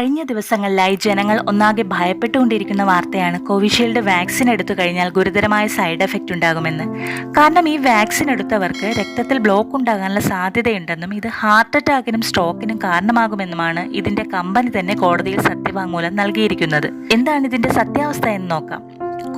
കഴിഞ്ഞ ദിവസങ്ങളിലായി ജനങ്ങൾ ഒന്നാകെ ഭയപ്പെട്ടുകൊണ്ടിരിക്കുന്ന വാർത്തയാണ് കോവിഷീൽഡ് വാക്സിൻ എടുത്തു കഴിഞ്ഞാൽ ഗുരുതരമായ സൈഡ് എഫക്റ്റ് ഉണ്ടാകുമെന്ന്. കാരണം ഈ വാക്സിൻ എടുത്തവർക്ക് രക്തത്തിൽ ബ്ലോക്ക് ഉണ്ടാകാനുള്ള സാധ്യതയുണ്ടെന്നും ഇത് ഹാർട്ട് അറ്റാക്കിനും സ്ട്രോക്കിനും കാരണമാകുമെന്നുമാണ് ഇതിന്റെ കമ്പനി തന്നെ കോടതിയിൽ സത്യവാങ്മൂലം നൽകിയിരിക്കുന്നത്. എന്താണ് ഇതിന്റെ സത്യാവസ്ഥ എന്ന് നോക്കാം.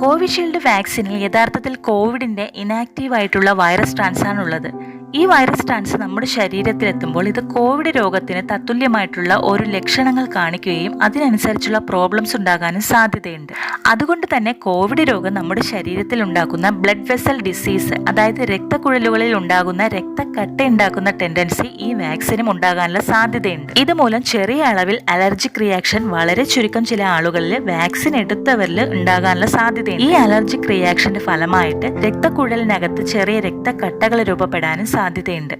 കോവിഷീൽഡ് വാക്സിനിൽ യഥാർത്ഥത്തിൽ കോവിഡിന്റെ ഇനാക്റ്റീവ് ആയിട്ടുള്ള വൈറസ് ട്രാൻസ് ആണുള്ളത് ഈ വൈറസ് ടാൻസ് നമ്മുടെ ശരീരത്തിലെത്തുമ്പോൾ ഇത് കോവിഡ് രോഗത്തിന് തത്തുല്യമായിട്ടുള്ള ഒരു ലക്ഷണങ്ങൾ കാണിക്കുകയും അതിനനുസരിച്ചുള്ള പ്രോബ്ലംസ് ഉണ്ടാകാനും സാധ്യതയുണ്ട്. അതുകൊണ്ട് തന്നെ കോവിഡ് രോഗം നമ്മുടെ ശരീരത്തിൽ ഉണ്ടാക്കുന്ന ബ്ലഡ് വെസൽ ഡിസീസ് അതായത് രക്തക്കുഴലുകളിൽ ഉണ്ടാകുന്ന രക്തക്കട്ട ഉണ്ടാക്കുന്ന ടെൻഡൻസി ഈ വാക്സിനും ഉണ്ടാകാനുള്ള സാധ്യതയുണ്ട്. ഇതുമൂലം ചെറിയ അളവിൽ അലർജിക് റിയാക്ഷൻ വളരെ ചുരുക്കം ചില ആളുകളിൽ വാക്സിൻ എടുത്തവരിൽ ഉണ്ടാകാനുള്ള സാധ്യതയുണ്ട്. ഈ അലർജിക് റിയാക്ഷന്റെ ഫലമായിട്ട് രക്തക്കുഴലിനകത്ത് ചെറിയ രക്തക്കട്ടകൾ രൂപപ്പെടാനും സാധ്യതയുണ്ട്.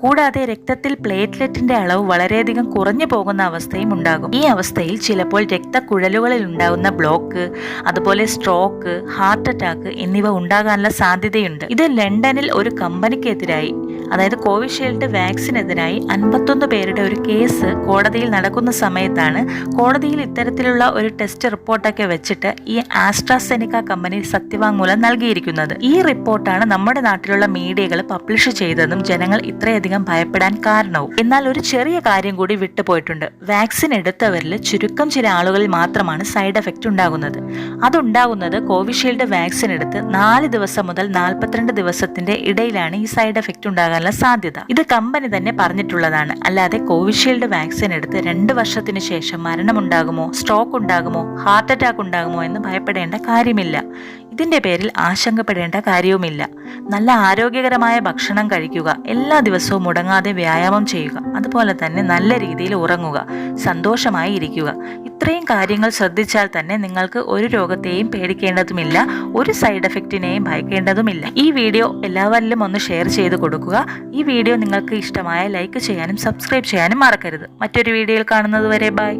കൂടാതെ രക്തത്തിൽ പ്ലേറ്റ്ലെറ്റിന്റെ അളവ് വളരെയധികം കുറഞ്ഞു പോകുന്ന അവസ്ഥയും ഉണ്ടാകും. ഈ അവസ്ഥയിൽ ചിലപ്പോൾ രക്തക്കുഴലുകളിൽ ഉണ്ടാകുന്ന ബ്ലോക്ക് അതുപോലെ സ്ട്രോക്ക് ഹാർട്ട് അറ്റാക്ക് എന്നിവ ഉണ്ടാകാനുള്ള സാധ്യതയുണ്ട്. ഇത് ലണ്ടനിൽ ഒരു കമ്പനിക്കെതിരായി അതായത് കോവിഷീൽഡ് വാക്സിനെതിരായി അൻപത്തൊന്ന് പേരുടെ ഒരു കേസ് കോടതിയിൽ നടക്കുന്ന സമയത്താണ്. കോടതിയിൽ ഇത്തരത്തിലുള്ള ഒരു ടെസ്റ്റ് റിപ്പോർട്ടൊക്കെ വെച്ചിട്ട് ഈ ആസ്ട്രാസെനിക്ക കമ്പനി സത്യവാങ്മൂലം നൽകിയിരിക്കുന്നത്. ഈ റിപ്പോർട്ടാണ് നമ്മുടെ നാട്ടിലുള്ള മീഡിയകൾ പബ്ലിഷ് ചെയ്തതും ജനങ്ങൾ ഇത്രയധികം ഭയപ്പെടാൻ കാരണവും. എന്നാൽ ഒരു ചെറിയ കാര്യം കൂടി വിട്ടുപോയിട്ടുണ്ട്. വാക്സിൻ എടുത്തവരിൽ ചുരുക്കം ചില ആളുകളിൽ മാത്രമാണ് സൈഡ് എഫക്റ്റ് ഉണ്ടാകുന്നത്. അതുണ്ടാകുന്നത് കോവിഷീൽഡ് വാക്സിൻ എടുത്ത് നാല് ദിവസം മുതൽ നാൽപ്പത്തിരണ്ട് ദിവസത്തിന്റെ ഇടയിലാണ് ഈ സൈഡ് എഫക്റ്റ് ഉണ്ടാകാനുള്ള സാധ്യത. ഇത് കമ്പനി തന്നെ പറഞ്ഞിട്ടുള്ളതാണ്. അല്ലാതെ കോവിഷീൽഡ് വാക്സിൻ എടുത്ത് രണ്ട് വർഷത്തിന് ശേഷം മരണമുണ്ടാകുമോ സ്ട്രോക്ക് ഉണ്ടാകുമോ ഹാർട്ട് അറ്റാക്ക് ഉണ്ടാകുമോ എന്ന് ഭയപ്പെടേണ്ട കാര്യമില്ല. ഇതിന്റെ പേരിൽ ആശങ്കപ്പെടേണ്ട കാര്യവുമില്ല. നല്ല ആരോഗ്യകരമായ ഭക്ഷണം കഴിക്കുക എല്ലാ ദിവസവും മുടങ്ങാതെ വ്യായാമം ചെയ്യുക അതുപോലെ തന്നെ നല്ല രീതിയിൽ ഉറങ്ങുക സന്തോഷമായി ഇരിക്കുക. ഇത്രയും കാര്യങ്ങൾ ശ്രദ്ധിച്ചാൽ തന്നെ നിങ്ങൾക്ക് ഒരു രോഗത്തെയും പേടിക്കേണ്ടതുമില്ല ഒരു സൈഡ് എഫക്റ്റിനെയും ഭയക്കേണ്ടതുമില്ല. ഈ വീഡിയോ എല്ലാവരിലും ഒന്ന് ഷെയർ ചെയ്ത് കൊടുക്കുക. ഈ വീഡിയോ നിങ്ങൾക്ക് ഇഷ്ടമായ ലൈക്ക് ചെയ്യാനും സബ്സ്ക്രൈബ് ചെയ്യാനും മറക്കരുത്. മറ്റൊരു വീഡിയോയിൽ കാണുന്നത് വരെ ബൈ.